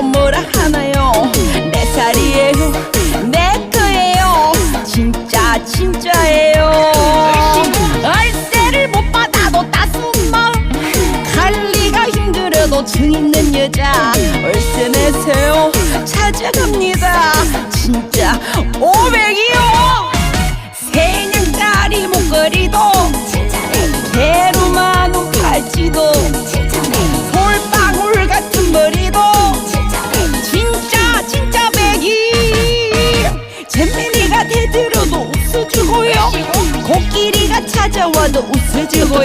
뭐 뭐라 하나요? 내 살이에요 내 거예요. 진짜 진짜예요. 얼세를 못 받아도 따스운 마음. 관리가 힘들어도 증 있는 여자. 월세 내세요. 찾아갑니다. 在我都无岁之后